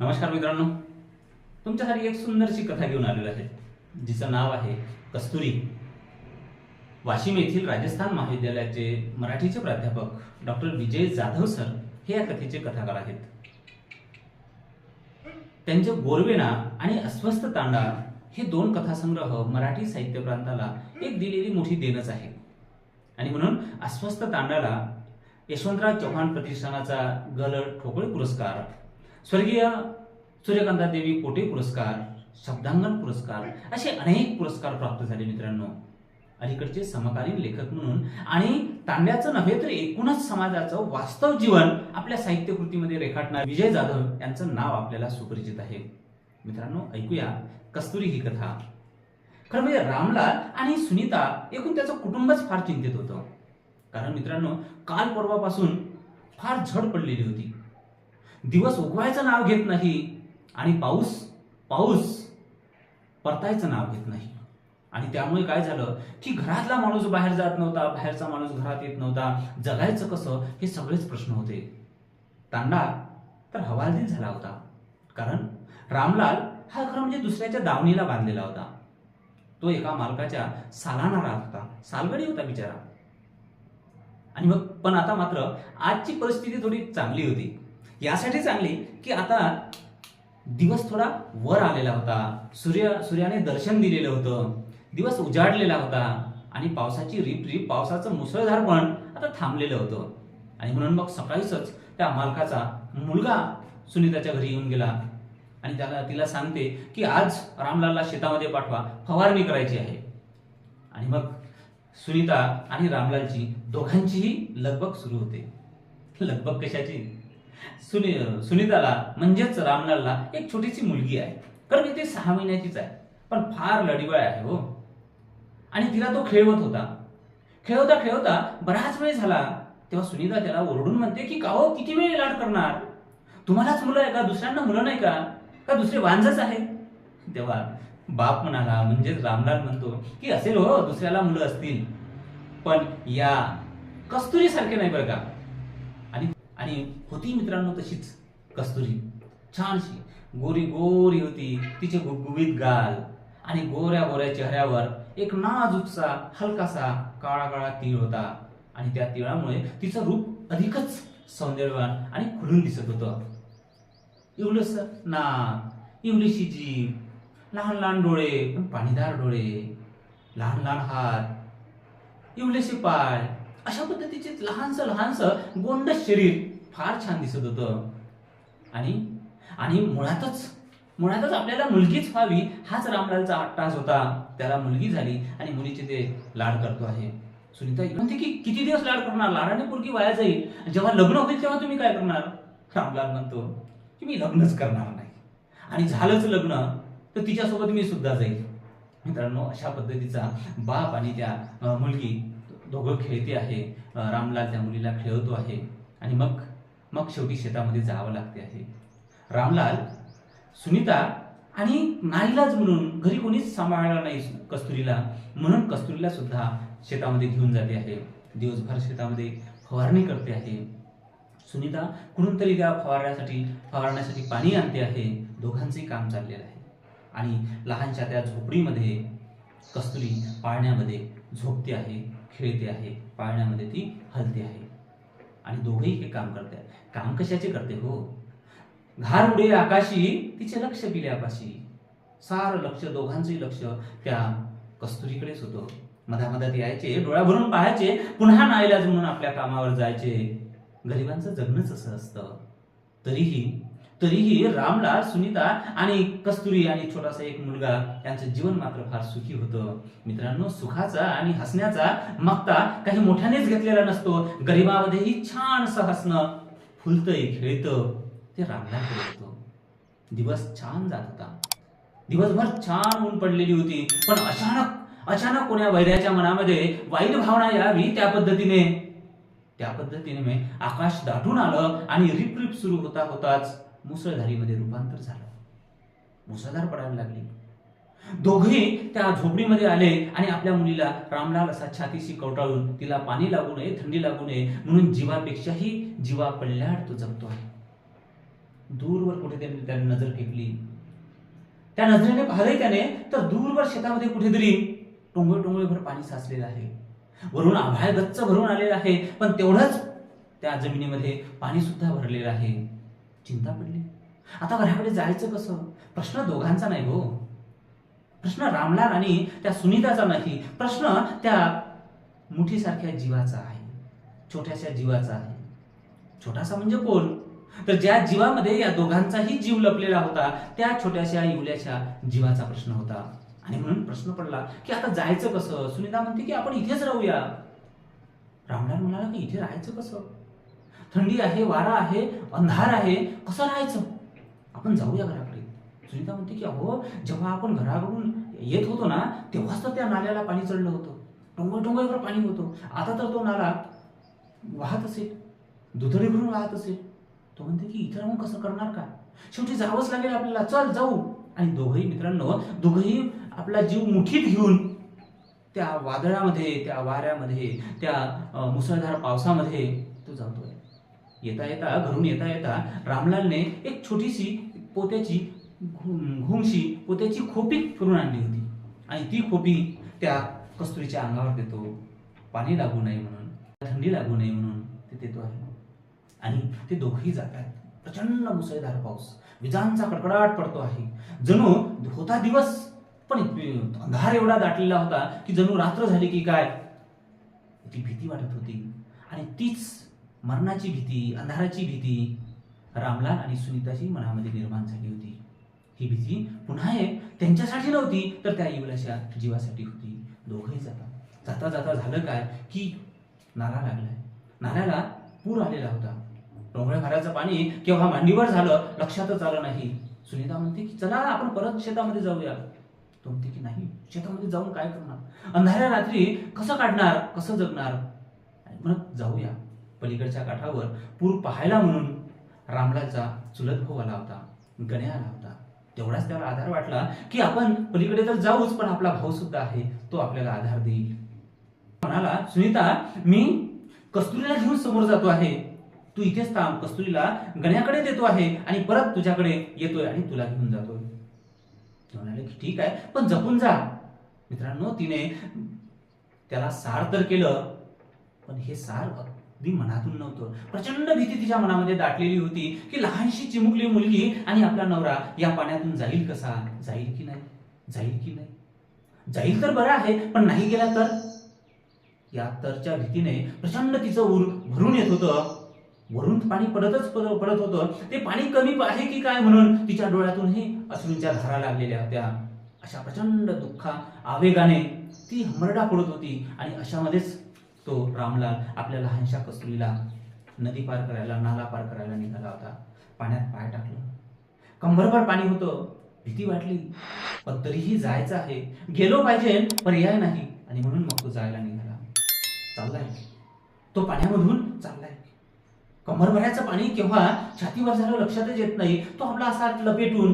नमस्कार मित्रांनो. तुमच्यासाठी एक सुंदरशी कथा घेऊन आलेली आहे. जिचं नाव आहे कस्तुरी. वाशिम येथील राजस्थान महाविद्यालयाचे मराठीचे प्राध्यापक डॉक्टर विजय जाधव सर हे या कथेचे कथाकार आहेत. त्यांचे गोरवेना आणि अस्वस्थ तांडा हे दोन कथासंग्रह मराठी साहित्य प्रांताला एक दिलेली मोठी देणच आहे. आणि म्हणून अस्वस्थ तांडाला यशवंतराव चव्हाण प्रतिष्ठानाचा गल ठोकळे पुरस्कार स्वर्गीय सूर्यकांता देवी कोटे पुरस्कार शब्दांगण पुरस्कार असे अनेक पुरस्कार प्राप्त झाले मित्रांनो. अलीकडचे समकालीन लेखक म्हणून आणि तांड्याचं नव्हे तर एकूणच समाजाचं वास्तव जीवन आपल्या साहित्य कृतीमध्ये रेखाटणार विजय जाधव यांचं नाव आपल्याला सुपरिचित आहे. मित्रांनो ऐकूया कस्तुरी ही कथा. खरं म्हणजे रामलाल आणि सुनीता एकूण त्याचं कुटुंबच फार चिंतित होतं. कारण मित्रांनो काल परवापासून फार झड पडलेली होती. दिवस उगवायचं नाव घेत नाही आणि पाऊस पाऊस परतायचं नाव घेत नाही. आणि त्यामुळे काय झालं की घरातला माणूस बाहेर जात नव्हता बाहेरचा माणूस घरात येत नव्हता. जगायचं कसं हे सगळेच प्रश्न होते. तांडा तर हवालदिल झाला होता. कारण रामलाल हा खरं म्हणजे दुसऱ्याच्या दावणीला बांधलेला होता. तो एका मालकाच्या सालाना राहत होता. सालगडी होता बिचारा. आणि मग पण आता मात्र आजची परिस्थिती थोडी चांगली होती. यासाठी चांगली की आता दिवस थोडा वर आलेला होता. सूर्य सूर्याने दर्शन दिलेलं होतं. दिवस उजाडलेला होता. आणि पावसाची रिप रिप पावसाचं मुसळधार पण आता थांबलेलं होतं. आणि म्हणून मग सकाळीच त्या मालकाचा मुलगा सुनीताच्या घरी येऊन गेला. आणि त्याला तिला सांगते की आज रामलालला शेतामध्ये पाठवा. फवारणी करायची आहे. आणि मग सुनीता आणि रामलालची दोघांचीही लगबग सुरू होते. लगबग कशाची? सुनी सुनीताला म्हणजेच रामलालला एक छोटीशी मुलगी आहे. कारण ती सहा महिन्याचीच आहे. पण फार लढीवळ आहे हो. आणि तिला तो खेळवत होता. खेळवता खेळवता बराच वेळ झाला. तेव्हा सुनीता त्याला ओरडून म्हणते की का हो किती वेळ लाड करणार? तुम्हालाच मुलं आहे का? दुसऱ्यांना मुलं नाही का? का दुसरे वांजच आहे? तेव्हा बाप म्हणाला म्हणजेच रामलाल म्हणतो की असेल हो दुसऱ्याला मुलं असतील. पण या कस्तुरीसारखे नाही बरं का? आणि होती मित्रांनो तशीच कस्तुरी. छानशी. गोरी गोरी होती. तिचे गुबगुबीत गाल आणि गोऱ्या गोऱ्या चेहऱ्यावर एक नाजूकसा हलकासा काळा काळा तीळ होता. आणि त्या तिळामुळे तिचं रूप अधिकच सौंदर्यवान आणि खुलून दिसत होतं. एवढंच ना एवढीशी जीभ लहान लहान डोळे पण पाणीदार डोळे लहान लहान हात एवढेसे पाय अशा पद्धतीचे लहानसं लहानसं गोंड शरीर फार छान दिसत होतं. आणि आणि मुळातच मुळातच आपल्याला मुलगीच व्हावी हाच रामलालचा अट्टास होता. त्याला मुलगी झाली आणि मुलीचे ते लाड करतो आहे. सुनीता म्हणते की किती दिवस लाड करणार? लाडाने मुलगी वाया जाईल. जेव्हा लग्न होईल तेव्हा तुम्ही काय करणार? रामलाल म्हणतो की मी लग्नच करणार नाही. आणि झालंच लग्न तर तिच्यासोबत मी सुद्धा जाईल. मित्रांनो अशा पद्धतीचा बाप आणि त्या मुलगी दोघं खेळते आहे. रामलाल त्या मुलीला खेळवतो आहे. आणि मग मग शेवटी शेतामध्ये जावं लागते आहे. रामलाल सुनीता आणि नाईलाज म्हणून घरी कोणीच सांभाळणार नाही कस्तुरीला. म्हणून कस्तुरीला सुद्धा शेतामध्ये घेऊन जाते आहे. दिवसभर शेतामध्ये फवारणी करते आहे. सुनीता कुठून तरी त्या फवारण्यासाठी फवारण्यासाठी पाणी आणते आहे. दोघांचे काम चाललेलं आहे. आणि लहानशा त्या झोपडीमध्ये कस्तुरी पाळण्यामध्ये झोपते आहे खेळते आहे पाळण्यामध्ये ती हलते आहे. आणि दोघेही हे काम करते काम कशाचे करते हो? घार उडे आकाशी तिचे लक्ष पिले आकाशी सारं लक्ष दोघांचंही लक्ष त्या कस्तुरीकडेच होतं मधामधात यायचे डोळ्या भरून पाहायचे पुन्हा नाईलाज म्हणून आपल्या कामावर जायचे. गरिबांचं जगणंच असं असतं. तरीही तरीही रामलाल सुनीता आणि कस्तुरी आणि छोटासा एक मुलगा यांचं जीवन मात्र फार सुखी होतं. मित्रांनो सुखाचा आणि हसण्याचा मागता काही मोठ्यानेच घेतलेला नसतो. गरिबामध्येही छानसं हसणं फुलतंय खेळतं. ते रामला होतं दिवस छान जात होता. दिवसभर छान ऊन पडलेली होती. पण अचानक अचानक कोण्या वैऱ्याच्या मनामध्ये वाईट भावना यावी त्या पद्धतीने. त्या पद्धतीने आकाश दाटून आलं आणि रिप रिप सुरू होता होताच. मुसळधारीमध्ये रूपांतर झालं. मुसळधार पडायला लागली. दोघे त्या झोपडीमध्ये आले आणि आपल्या मुलीला रामलाल असा छातीशी कवटाळून तिला पाणी लागू नये थंडी लागू नये म्हणून जीवापेक्षाही जीवा पडल्याड तो जगतो आहे. दूरवर कुठे त्याने त्याने नजर फेकली. त्या नजरेने पाहिलंय त्याने तर दूरवर शेतामध्ये कुठेतरी टोंगळ टोंगळीभर पाणी साचलेलं आहे. वरून आभाळ गच्च भरून आलेलं आहे पण तेवढंच त्या जमिनीमध्ये पाणी सुद्धा भरलेलं आहे. चिंता पडली. आता घराकडे जायचं कसं? प्रश्न दोघांचा नाही हो प्रश्न रामलाल आणि त्या सुनीताचा नाही. प्रश्न त्या मुठीसारख्या जीवाचा आहे. छोट्याशा जीवाचा आहे. छोटासा म्हणजे कोण? तर ज्या जीवामध्ये या दोघांचाही जीव लपलेला होता त्या छोट्याशा इवल्याच्या जीवाचा प्रश्न होता. आणि म्हणून प्रश्न पडला की आता जायचं कसं? सुनीता म्हणते की आपण इथेच राहूया. रामलाल म्हणाला की इथे राहायचं कसं? थंडी आहे वारा आहे अंधार आहे कसं राहायचं? आपण जाऊया घराकडे. सुनीता म्हणते की अहो जेव्हा आपण घराकडून येत होतो ना तेव्हाच तर त्या नाल्याला पाणी चढलं होतं. टोंगळ टोंगळवर पाणी होतं. आता तर तो नाला वाहत असेल दुधडी भरून वाहत असेल. तो म्हणते की इथं राहून कसं करणार का? शेवटी जावंच लागेल आपल्याला. चल जाऊ. आणि दोघंही मित्रांनो दोघंही आपला जीव मुठीत घेऊन त्या वादळामध्ये त्या वाऱ्यामध्ये त्या मुसळधार पावसामध्ये तो जातोय. येता येता घरून येता येता रामलालने एक छोटीशी पोत्याची घुमशी पोत्याची खोपी करून आणली होती. आणि ती खोपी त्या कस्तुरीच्या अंगावर देतो. पाणी लागू नये म्हणून थंडी लागू नये म्हणून ते देतो आहे. आणि ते दोघेही जात आहेत प्रचंड मुसळधार पाऊस. विजांचा कडकडाट पडतो आहे. जणू होता दिवस पण अंधार एवढा दाटलेला होता की जणू रात्र झाली की काय? ती भीती वाटत होती. आणि तीच मरणाची भीती अंधाराची भीती रामलाल आणि सुनीताची मनामध्ये निर्माण झाली होती. ही भीती पुन्हा एक त्यांच्यासाठी नव्हती तर त्या इवलाच्या जीवासाठी होती. दोघंही जाता जाता जाता झालं काय की नाला लागलाय. नाल्याला पूर आलेला होता. डोंगळ्या घराचं पाणी केव्हा मांडीवर झालं लक्षातच आलं नाही. सुनीता म्हणते की चला आपण परत शेतामध्ये जाऊया. तो म्हणते की नाही शेतामध्ये जाऊन काय करणार? अंधाऱ्या रात्री कसं काढणार? कसं जगणार? म्हणत जाऊया. पलीकडच्या काठावर पूर पाहायला म्हणून रामलाचा चुलत भाऊ आला होता गण्या आला होता. तेवढाच त्याला आधार वाटला की आपण पलीकडे तर जाऊच पण आपला भाऊ सुद्धा आहे तो आपल्याला आधार देईल. म्हणाला सुनीता मी कस्तुरीला घेऊन समोर जातो आहे. तू इथेच थांब कस्तुरीला गण्याकडे देतो आहे आणि परत तुझ्याकडे येतोय आणि तुला घेऊन जातोय. म्हणाले की ठीक आहे पण जपून जा. मित्रांनो तिने त्याला सार तर केलं पण हे सार अगदी मनातून नव्हतं. प्रचंड भीती तिच्या मनामध्ये दाटलेली होती की लहानशी चिमुकली मुलगी आणि आपला नवरा या पाण्यातून जाईल कसा? जाईल की नाही? जाईल की नाही? जाईल तर बरं आहे पण नाही गेला तर? या तरच्या भीतीने प्रचंड तिचं उर भरून येत होतं. वरून पाणी पडतच पडत होतं. ते पाणी कमी आहे की काय म्हणून तिच्या डोळ्यातूनही अश्रूंच्या धारा लागलेल्या होत्या. अशा प्रचंड दुःखा आवेगाने ती हमरडा पडत होती आणि अशामध्येच तो रामलाल आपल्या लहानशा कस्तुरीला नदी पार करायला नाला पार करायला निघाला होता. पाण्यात पाय टाकलं. कंबरभर पाणी होतं. भीती वाटली. पण तरीही जायचं आहे. गेलो पाहिजे पर्याय नाही. आणि म्हणून मग तो जायला निघाला. चाललाय. तो पाण्यामधून चाललाय. कंबरभराचं पाणी केव्हा छातीवर झालं लक्षातच येत नाही. तो आपला असा लपेटून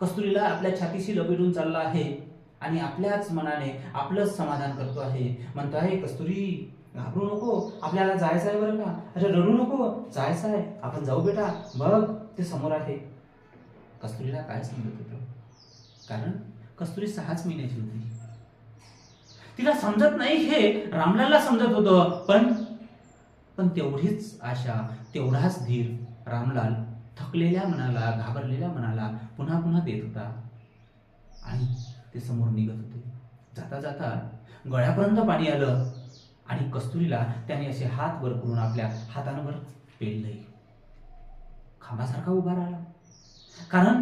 कस्तुरीला आपल्या छातीशी लपेटून चालला आहे. आणि आपल्याच मनाने आपलंच समाधान करतो आहे. म्हणतो आहे कस्तुरी घाबरू नको. आपल्याला जायचं आहे बरं का? अरे रडू नको. जायचं आहे. आपण जाऊ बेटा. बघ ते समोर आहे. कस्तुरीला काय समजत होतं? कारण कस्तुरी सहाच महिन्याची होती. तिला समजत नाही हे. रामलालला समजत होतं. पण पण तेवढीच आशा तेवढाच धीर रामलाल थकलेल्या मनाला घाबरलेल्या मनाला पुन्हा पुन्हा देत होता. आणि ते समोर निघत होते. जाता जाता गळ्यापर्यंत पाणी आलं. आणि कस्तुरीला त्याने असे हात वर करून आपल्या हातांवर पेललंही खांबासारखा उभा राहिला. कारण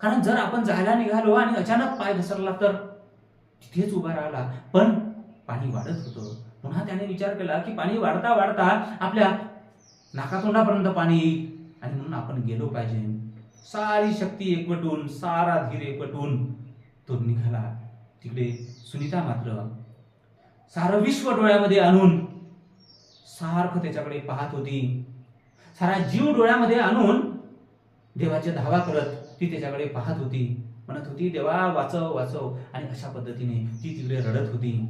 कारण जर आपण जायला निघालो आणि अचानक पाय घसरला तर तिथेच उभा राहिला. पण पाणी वाढत होतं. पुन्हा त्याने विचार केला की पाणी वाढता वाढता आपल्या नाकातोंडापर्यंत पाणी येईल. आणि म्हणून आपण गेलो पाहिजे. सारी शक्ती एकवटून सारा धीर एकवटून तो निघाला. तिकडे सुनीता मात्र सारं विश्व डोळ्यामध्ये आणून सारखं त्याच्याकडे पाहत होती. सारा जीव डोळ्यामध्ये आणून देवाच्या धावा करत ती त्याच्याकडे पाहत होती. म्हणत होती देवा वाचव वाचव. आणि अशा पद्धतीने ती तिकडे रडत होती.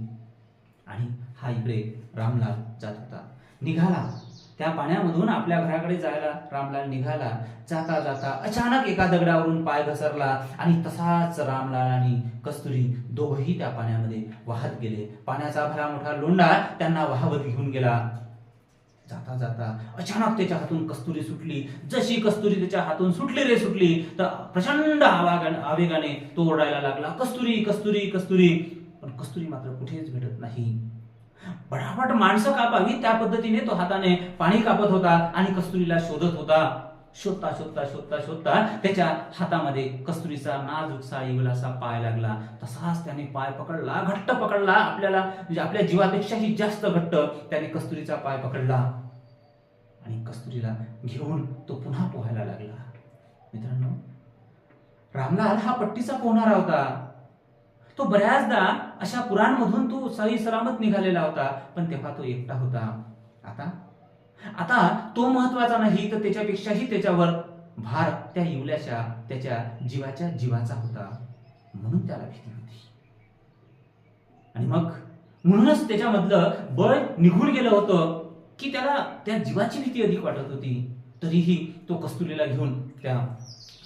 आणि हा इकडे रामलाल जात होता. निघाला. त्या पाण्यामधून आपल्या घराकडे जायला रामलाल निघाला. जाता जाता अचानक एका दगडावरून पाय घसरला आणि तसाच रामलाल आणि कस्तुरी दोघही त्या पाण्यामध्ये वाहत गेले. पाण्याचा भला मोठा लोंढा त्यांना वाहवत घेऊन गेला. जाता जाता अचानक त्याच्या हातून कस्तुरी सुटली. जशी कस्तुरी त्याच्या हातून सुटली रे सुटली तर प्रचंड आवागाने आवेगाने तो ओरडायला लागला. कस्तुरी कस्तुरी कस्तुरी. पण कस्तुरी मात्र कुठेच भेटत नाही. पटापट माणसं कापावी त्या पद्धतीने तो हाताने पाणी कापत होता आणि कस्तुरीला शोधत होता. शोधता शोधता शोधता शोधता त्याच्या हातामध्ये कस्तुरीचा नाजूकसा इवलासा पाय लागला. तसाच त्याने पाय पकडला घट्ट पकडला आपल्याला. म्हणजे आपल्या जीवापेक्षाही जास्त घट्ट त्याने कस्तुरीचा पाय पकडला. आणि कस्तुरीला घेऊन तो पुन्हा पोहायला लागला. मित्रांनो रामलाल हा पट्टीचा पोहणारा होता. तो बऱ्याचदा अशा पुराणमधून तो सही सलामत निघालेला होता पण तेव्हा तो एकटा होता. आता? आता तो महत्त्वाचा नाही तर त्याच्यापेक्षाही त्याच्यावर भार त्या इवल्याच्या त्याच्या जीवाच्या जीवाचा होता. म्हणून त्याला भीती होती. आणि मग म्हणूनच त्याच्यामधलं बळ निघून गेलं होतं की त्याला त्या जीवाची भीती अधिक वाटत होती. तरीही तो कस्तुरीला घेऊन त्या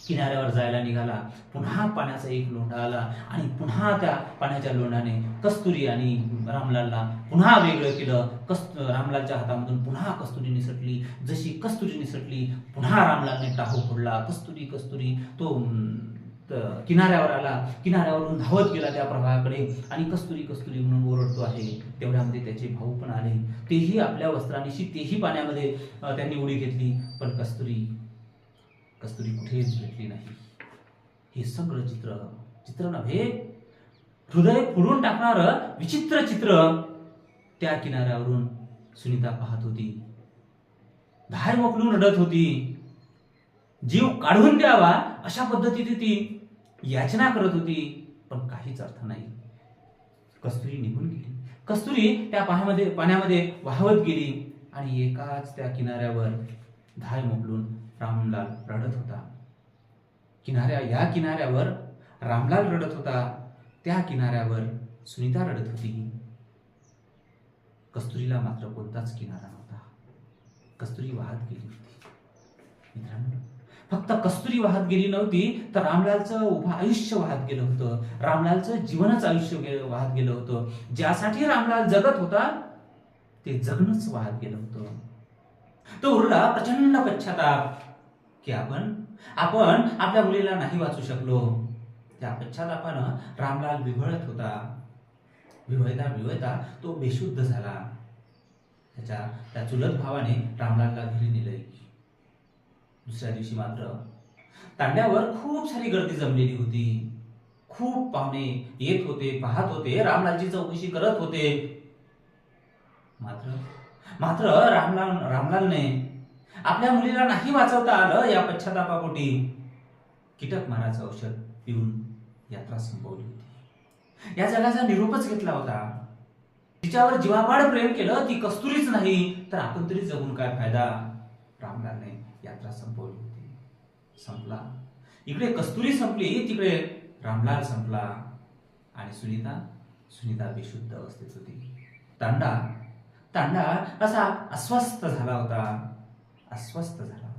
किनाऱ्यावर जायला निघाला. पुन्हा पाण्याचा एक लोंढा आला आणि पुन्हा त्या पाण्याच्या लोंढाने कस्तुरी आणि रामलालला पुन्हा वेगळं केलं. कस्त रामलालच्या हातामधून पुन्हा कस्तुरी निसटली. जशी कस्तुरी निसटली पुन्हा रामलालने टाहू फोडला. कस्तुरी कस्तुरी तो किनाऱ्यावर आला. किनाऱ्यावरून धावत गेला त्या प्रवाहाकडे आणि कस्तुरी कस्तुरी म्हणून ओरडतो आहे. तेवढ्यामध्ये त्याचे भाऊ पण आले. तेही आपल्या वस्त्रानिशी तेही पाण्यामध्ये त्यांनी उडी घेतली. पण कस्तुरी कस्तुरी कुठेच भेटली नाही. हे सगळं चित्र चित्र नव्हे हृदय फुडून टाकणार विचित्र चित्र त्या किनाऱ्यावरून सुनीता पाहत होती. धार मोकलून रडत होती. जीव काढून द्यावा अशा पद्धतीने ती याचना करत होती पण काहीच अर्थ नाही. कस्तुरी निघून गेली. कस्तुरी त्या पाण्यामध्ये पाण्यामध्ये वाहवत गेली आणि एकाच त्या किनाऱ्यावर धाय मोकलून रामलाल रडत होता. किनाऱ्या या किनाऱ्यावर रामलाल रडत होता त्या किनाऱ्यावर सुनीता रडत होती. कस्तुरीला मात्र कोणताच किनारा नव्हता. कस्तुरी वाहत गेली होती. मित्रांनो फक्त कस्तुरी वाहत गेली नव्हती तर रामलालचं उभं आयुष्य वाहत गेलं होतं. रामलालचं जीवनच आयुष्य वाहत गेलं होतं. ज्यासाठी रामलाल जगत होता ते जगणंच वाहत गेलं होतं. तो उरला प्रचंड पश्चाताप. की आपण आपण आपल्या मुलीला नाही वाचू शकलो. त्या पश्चातापानं रामलाल विवळत होता. विव्हळता विव्हळता तो बेशुद्ध झाला. त्याच्या त्या चुलत भावाने रामलालला घरी नेलंय. दुसऱ्या दिवशी मात्र तांड्यावर खूप सारी गर्दी जमलेली होती. खूप पाहुणे येत होते पाहत होते रामलालची चौकशी करत होते. मात्र मात्र रामलाल रामलालने आपल्या मुलीला नाही वाचवता आलं या पश्चातापापोटी कीटक माराचं औषध पिऊन यात्रा संपवली होती. या जगाचा निरोपच घेतला होता. तिच्यावर जीवापाड प्रेम केलं ती कस्तुरीच नाही तर आपण तरी जगून काय फायदा? रामलालने यात्रा संपवली होती. संपला. इकडे कस्तुरी संपली तिकडे रामलाल संपला. आणि सुनीता सुनीता बेशुद्ध अवस्थेत होती. तांडा. तांडा असा अस्वस्थ झाला होता. अस्वस्थ झाला